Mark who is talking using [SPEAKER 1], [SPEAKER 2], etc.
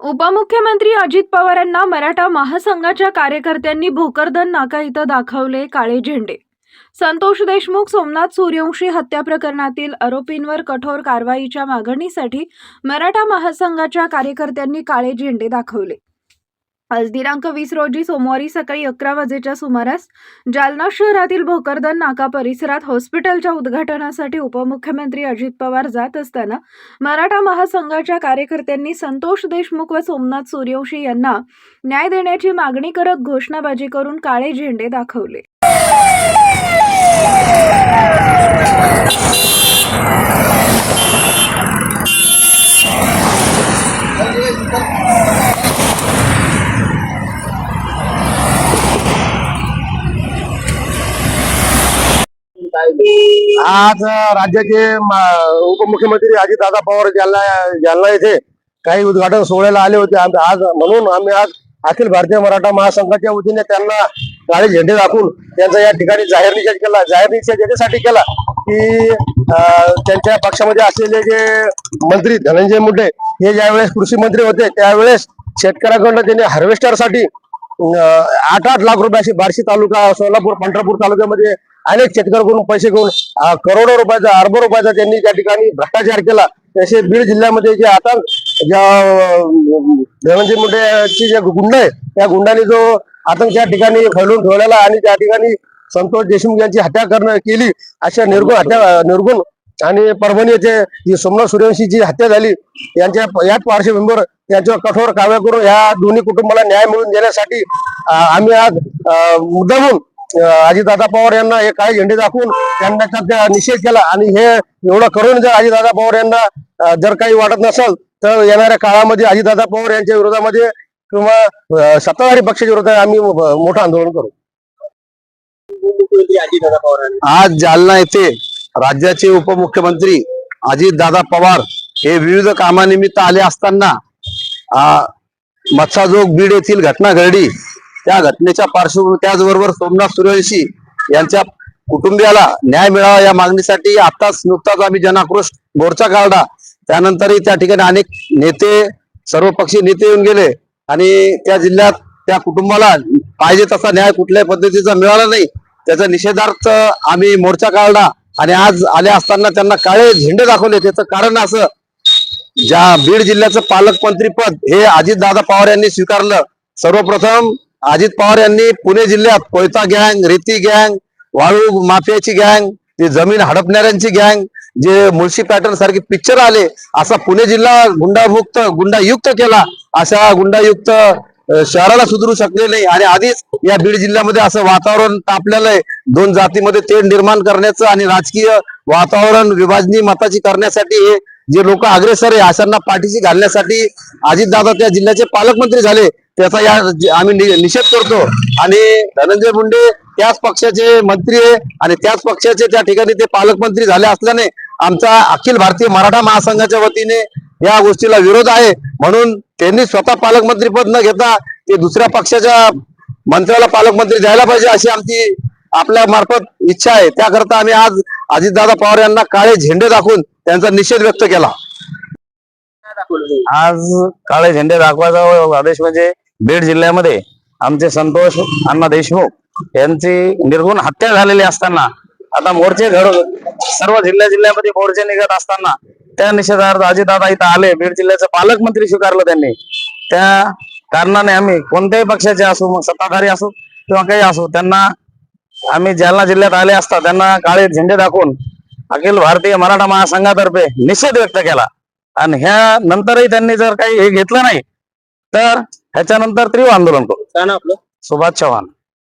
[SPEAKER 1] उपमुख्यमंत्री अजित पवार यांना मराठा महासंघाच्या कार्यकर्त्यांनी भोकरदन नाका इथं दाखवले काळे झेंडे. संतोष देशमुख सोमनाथ सूर्यवंशी हत्या प्रकरणातील आरोपींवर कठोर कारवाईच्या मागणीसाठी मराठा महासंघाच्या कार्यकर्त्यांनी काळे झेंडे दाखवले. आज दिनांक वीस रोजी सोमवारी सकाळी अकरा वाजेच्या सुमारास जालना शहरातील भोकरदन नाका परिसरात हॉस्पिटलच्या उद्घाटनासाठी उपमुख्यमंत्री अजित पवार जात असताना मराठा महासंघाच्या कार्यकर्त्यांनी संतोष देशमुख व सोमनाथ सूर्यवंशी यांना न्याय देण्याची मागणी करत घोषणाबाजी करून काळे झेंडे दाखवले.
[SPEAKER 2] आज राज्याचे उपमुख्यमंत्री उपमुख्यमंत्री अजितदादा पवार जालना जालना येथे काही उद्घाटन सोहळ्याला आले होते. आज म्हणून आम्ही आज अखिल भारतीय मराठा महासंघाच्या वतीने त्यांना काळे झेंडे दाखवून त्यांचा या ठिकाणी जाहीर निषेध केला. जाहीर निषेध याच्यासाठी केला की त्यांच्या पक्षामध्ये असलेले जे मंत्री धनंजय मुंडे हे ज्यावेळेस कृषी मंत्री होते त्यावेळेस शेतकऱ्याकडनं त्यांनी हार्वेस्टरसाठी आठ आठ लाख रुपयाची बार्शी तालुका सोलापूर पंढरपूर तालुक्यामध्ये अनेक शेतकऱ्यांकडून पैसे घेऊन करोडो रुपयाचा अर्ब रुपयाचा त्यांनी त्या ठिकाणी भ्रष्टाचार केला. तसे बीड जिल्ह्यामध्ये जे आता ज्या धनंजय मुंडेची जे गुंड आहे त्या गुंडाने जो आतंक त्या ठिकाणी फैलून ठेवलेला आणि त्या ठिकाणी संतोष देशमुख यांची हत्या करणं केली अशा निर्गुण हत्या निर्गुण आणि परभणी येथे जी सोमनाथ सूर्यवंशीची हत्या झाली यांच्या याच पार्श्वभूमीवर त्यांच्यावर कठोर कारवाई करून या दोन्ही कुटुंबाला न्याय मिळवून देण्यासाठी आम्ही आज मुद्दामून अजितदादा पवार यांना हे काही झेंडे दाखवून त्यांना निषेध केला आणि हे एवढं करून जर अजितदादा पवार यांना जर काही वाटत नसेल तर येणाऱ्या काळामध्ये अजितदादा पवार यांच्या विरोधामध्ये किंवा सत्ताधारी पक्षाच्या विरोधात आम्ही मोठं आंदोलन करू.
[SPEAKER 3] आज जालना येथे राज्याचे उपमुख्यमंत्री अजित दादा पवार हे विविध कामानिमित्त आले असताना मत्साजोग बीड येथील घटना घडली त्या घटनेच्या पार्श्वभूमी त्याचबरोबर सोमनाथ सूर्यवंशी यांच्या कुटुंबियाला न्याय मिळावा या मागणीसाठी आताच नुकताच आम्ही जनाक्रोश मोर्चा काढला. त्यानंतरही त्या ठिकाणी अनेक नेते सर्वपक्षीय नेते येऊन गेले आणि त्या जिल्ह्यात त्या कुटुंबाला पाहिजे तसा न्याय कुठल्याही पद्धतीचा मिळाला नाही. त्याचा निषेधार्थ आम्ही मोर्चा काढला आणि आज आले असताना त्यांना काळे झेंडे दाखवले. त्याचं कारण असं ज्या बीड जिल्ह्याचं पालकमंत्री पद हे अजित दादा पवार यांनी स्वीकारलं. सर्वप्रथम अजित पवार यांनी पुणे जिल्ह्यात कोयता गँग रेती गँग वाळू माफियाची गँग ते जमीन हडपणाऱ्यांची गँग जे मुळशी पॅटर्न सारखे पिक्चर आले असा पुणे जिल्हा गुंडामुक्त गुंडायुक्त केला अशा गुंडायुक्त शहराला सुधरू शकले नाही. आणि आधीच या बीड जिल्ह्यामध्ये असं वातावरण तापलेलं आहे. दोन जातीमध्ये तेढ निर्माण करण्याचं आणि राजकीय वातावरण विभाजनी मताची करण्यासाठी हे जे लोक अग्रेसर आहे अशांना पाठीशी घालण्यासाठी अजितदादा त्या जिल्ह्याचे पालकमंत्री झाले. त्याचा या आम्ही निषेध करतो. आणि धनंजय मुंडे त्याच पक्षाचे मंत्री आहे आणि त्याच पक्षाचे त्या ठिकाणी ते पालकमंत्री झाले असल्याने आमचा अखिल भारतीय मराठा महासंघाच्या वतीने या गोष्टीला विरोध आहे. म्हणून त्यांनी स्वतः पालकमंत्री पद न घेता ते दुसऱ्या पक्षाच्या मंत्र्याला पालकमंत्री द्यायला पाहिजे अशी आमची आपल्या मार्फत इच्छा आहे. त्याकरता आम्ही आज अजितदादा पवार यांना काळे झेंडे दाखवून त्यांचा निषेध व्यक्त केला. आज काळे झेंडे दाखवायचा आदेश म्हणजे बीड जिल्ह्यामध्ये आमचे संतोष अण्णा देशमुख यांची निर्गुण हत्या झालेली असताना आता मोर्चे घड सर्व जिल्ह्या जिल्ह्यामध्ये मोर्चे निघत असताना त्या निषेधार्थ अजितदादा इथं आले. बीड जिल्ह्याचे पालकमंत्री स्वीकारलं त्यांनी. त्या कारणाने आम्ही कोणत्याही पक्षाचे असो मग सत्ताधारी असो किंवा काही असो त्यांना आम्ही जालना जिल्ह्यात आले असता त्यांना काळे झेंडे दाखवून अखिल भारतीय मराठा महासंघातर्फे निषेध व्यक्त केला. आणि ह्या नंतरही त्यांनी जर काही हे घेतलं नाही तर ह्याच्यानंतर तीव्र आंदोलन करू.
[SPEAKER 2] काय ना आपलं?
[SPEAKER 3] सुभाष चव्हाण.